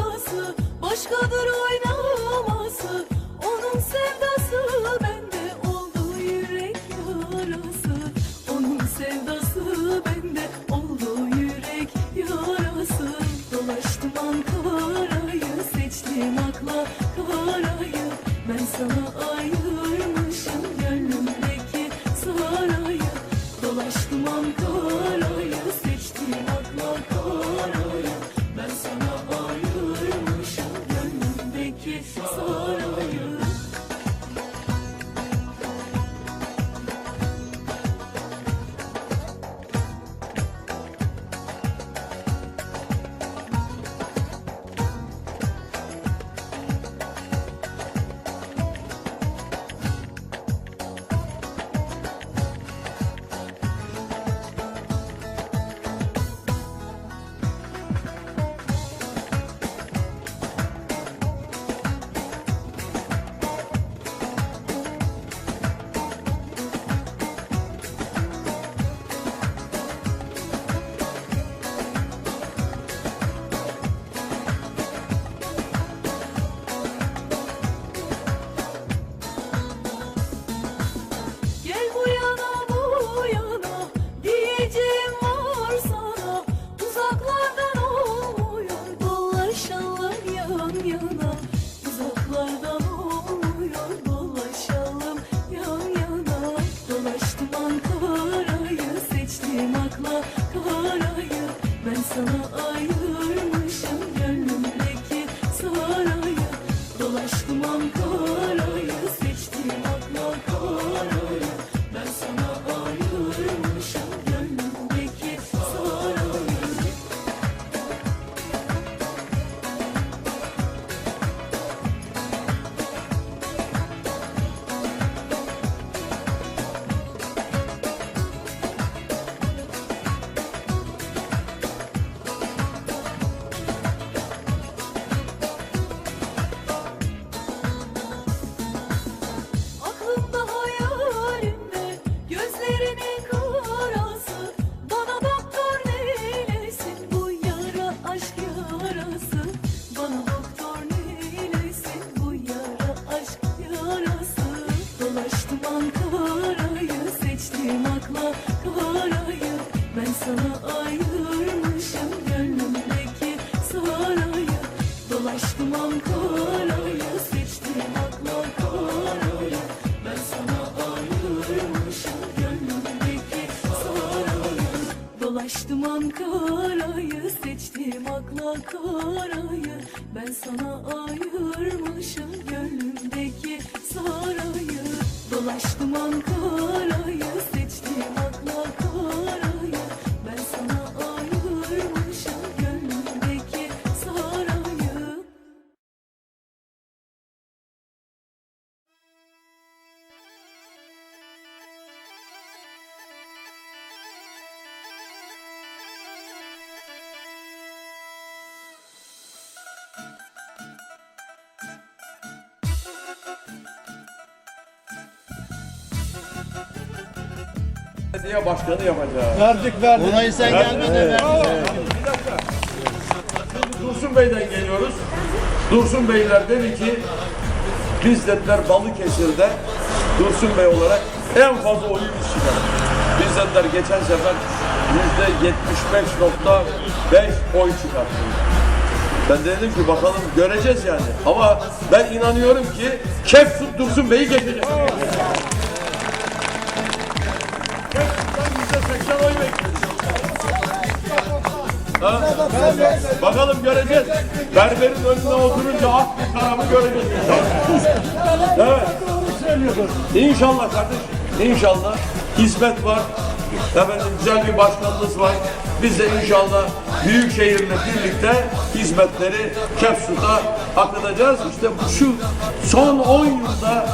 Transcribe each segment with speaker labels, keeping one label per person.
Speaker 1: yarası Başkadır oynaması Onun sevdası gönlümdeki Dolaştım Ankara'yı seçtim akla karayı. Ben sana ayırmışım gönlümdeki sarayı. Dolaştım Ankara'yı seçtim akla karayı
Speaker 2: Belediye başkanı yapacağız.
Speaker 3: Verdik verdik.
Speaker 4: Olayı sen gelmeden ver.
Speaker 2: Dursun Bey'den geliyoruz. Dursun Beyler dedi ki biz dediler Balıkesir'de Dursun Bey olarak en fazla oyu biz çıkardık. Biz dediler geçen sefer yüzde 75.5 oy çıkarttık. Ben dedim ki bakalım göreceğiz yani. Ama ben inanıyorum ki Kefsut Dursun Bey'i geçecek. Kefsut'tan yüzde 80 oy bekliyoruz. Ha? Bakalım göreceğiz. Berberin önüne oturunca ak bir karamı göreceğiz inşallah. Evet. İnşallah kardeşim. İnşallah. Hizmet var. Efendim güzel bir başkanımız var. Biz de inşallah büyük şehirle birlikte hizmetleri Kefsut'a akıtacağız. İşte şu son 10 yılda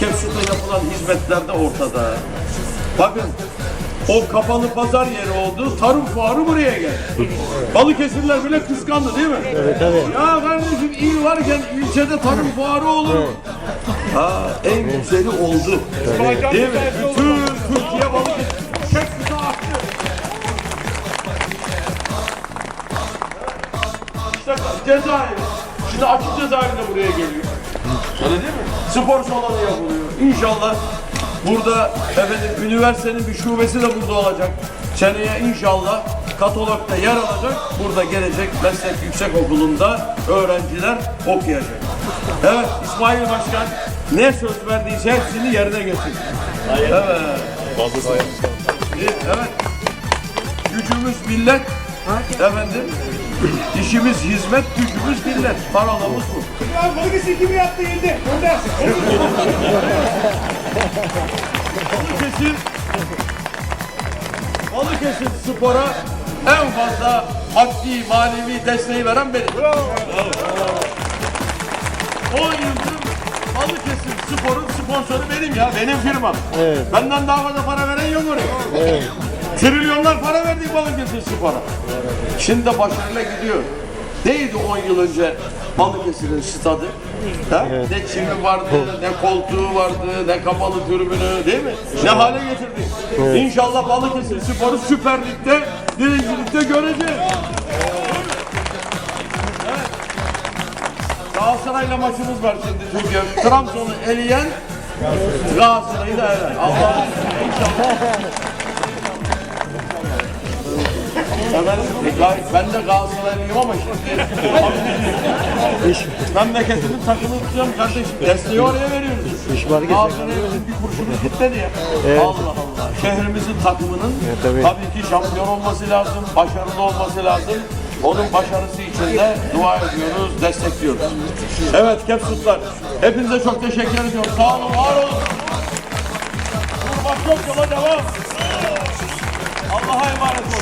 Speaker 2: Kefsut'a yapılan hizmetler de ortada. Bakın o kapalı pazar yeri oldu. Tarım fuarı buraya geldi. Balıkesirler bile kıskandı değil mi? Evet evet. Ya kardeşim il varken ilçede tarım fuarı olur? Ha en güzeli oldu. Değil mi? Bütün Türkiye Balıkesir. Kefsut'a aktı. İşte Cezayir, Şimdi açık cezaevinde buraya geliyor. Öyle değil mi? Spor salonu yapılıyor. İnşallah burada efendim üniversitenin bir şubesi de burada olacak. Seneye inşallah Katalog'da yer alacak. Burada gelecek meslek yüksek okulunda öğrenciler okuyacak. Evet İsmail Başkan ne söz verdiyse hepsini yerine getirdi. Evet. Evet. Gücümüz millet. Efendim. İşimiz hizmet, gücümüz millet. Parolamız bu.
Speaker 3: Balıkesir kimi yaptı yedi? Göndersin.
Speaker 2: Balıkesir Balıkesir Spor'a en fazla maddi manevi desteği veren benim. 10 yıldır Balıkesir Spor'un sponsoru benim ya. Benim firmam. Benden daha fazla para veren yok oraya. Trilyonlar para verdik Balıkesir Spor'a. Şimdi de başarıyla gidiyor. Neydi 10 yıl önce Balıkesir'in stadı? Ha? Ne çimi vardı, ne koltuğu vardı, ne kapalı tribünü değil mi? Ne hale getirdik. İnşallah Balıkesir Spor'u Süper Lig'de, birincilikte göreceğiz. Evet. Galatasaray'la maçımız var şimdi Türkiye. Trabzon'u eleyen Galatasaray'ı da eler. Allah inşallah. Gayet ben de Galatasaraylıyım ama şimdi memleketimin takımını tutuyorum kardeşim. Desteği oraya veriyoruz. Galatasaray'a bizim bir kuruşumuz gitmedi ya. Allah Allah. Şehrimizin takımının tabii. ki şampiyon olması lazım, başarılı olması lazım. Onun başarısı için de dua ediyoruz, destekliyoruz. Evet Kepsutlar, hepinize çok teşekkür ediyorum. Sağ olun, var olun. Durmak yok, yola devam. Allah'a emanet olun.